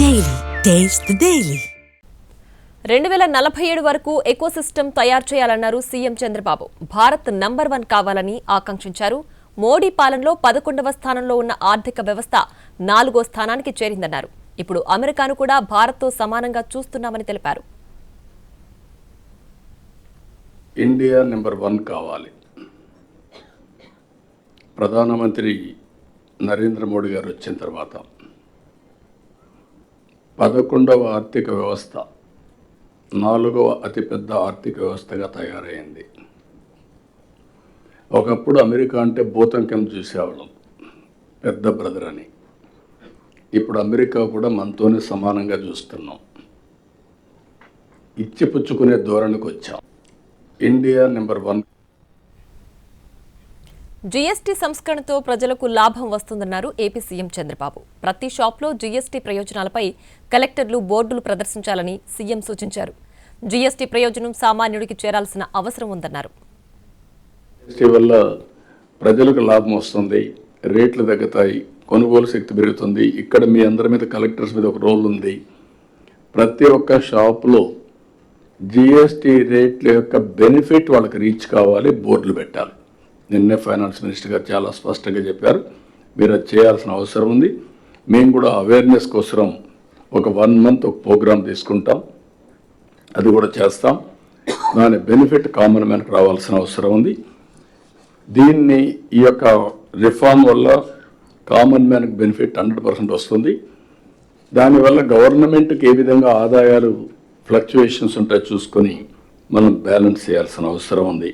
Daily. Taste the Daily. రెండు వేల నలభై ఏడు వరకు ఎకోసిస్టమ్ తయారు చేయాలన్నారు CM Chandrababu. Bharat number one కావాలని ఆకాంక్షించారు. మోడీ పాలనలో పదకొండవ స్థానంలో ఉన్న ఆర్థిక వ్యవస్థ నాలుగో స్థానానికి చేరిందన్నారు. ఇప్పుడు అమెరికాను కూడా భారత్తో సమానంగా చూస్తున్నామని తెలిపారు. ఇండియా నెంబర్ వన్ కావాలి. ప్రధానమంత్రి నరేంద్ర మోడీ గారు వచ్చిన తర్వాత పదకొండవ ఆర్థిక వ్యవస్థ నాలుగవ అతిపెద్ద ఆర్థిక వ్యవస్థగా తయారైంది. ఒకప్పుడు అమెరికా అంటే భూతం కింద చూసేవాళ్ళం పెద్ద బ్రదర్ అని. ఇప్పుడు అమెరికా కూడా మనతోనే సమానంగా చూస్తున్నాం. ఇచ్చిపుచ్చుకునే ధోరణికి వచ్చాం ఇండియా నెంబర్ వన్ జీఎస్టీ సంస్కరణతో ప్రజలకు లాభం వస్తుందన్నారు ఏపీ సీఎం చంద్రబాబు. ప్రతి షాప్లో జీఎస్టీ ప్రయోజనాలపై కలెక్టర్లు బోర్డులు ప్రదర్శించాలని సీఎం సూచించారు. జీఎస్టీ ప్రయోజనం సామాన్యుడికి చేరాల్సిన అవసరం ఉందన్నారు. వల్ల ప్రజలకు లాభం వస్తుంది రేట్లు తగ్గుతాయి కొనుగోలు శక్తి పెరుగుతుంది. ఇక్కడ మీ అందరి మీద కలెక్టర్స్ మీద ఒక రోల్ ఉంది. ప్రతి ఒక్క షాప్లో జీఎస్టీ రేట్ల యొక్క బెనిఫిట్ వాళ్ళకి రీచ్ కావాలి బోర్డులు పెట్టాలి. నిన్నే ఫైనాన్స్ మినిస్టర్ గారు చాలా స్పష్టంగా చెప్పారు. మీరు అది చేయాల్సిన అవసరం ఉంది. మేము కూడా అవేర్నెస్ కోసం ఒక వన్ మంత్ ఒక ప్రోగ్రామ్ తీసుకుంటాం. అది కూడా చేస్తాం. దాని బెనిఫిట్ కామన్ మ్యాన్కి రావాల్సిన అవసరం ఉంది. దీన్ని ఈ యొక్క రిఫార్మ్ వల్ల కామన్ మ్యాన్కి బెనిఫిట్ హండ్రెడ్ పర్సెంట్ వస్తుంది. దానివల్ల గవర్నమెంట్కి ఏ విధంగా ఆదాయాలు ఫ్లక్చువేషన్స్ ఉంటాయో చూసుకొని మనం బ్యాలెన్స్ చేయాల్సిన అవసరం ఉంది.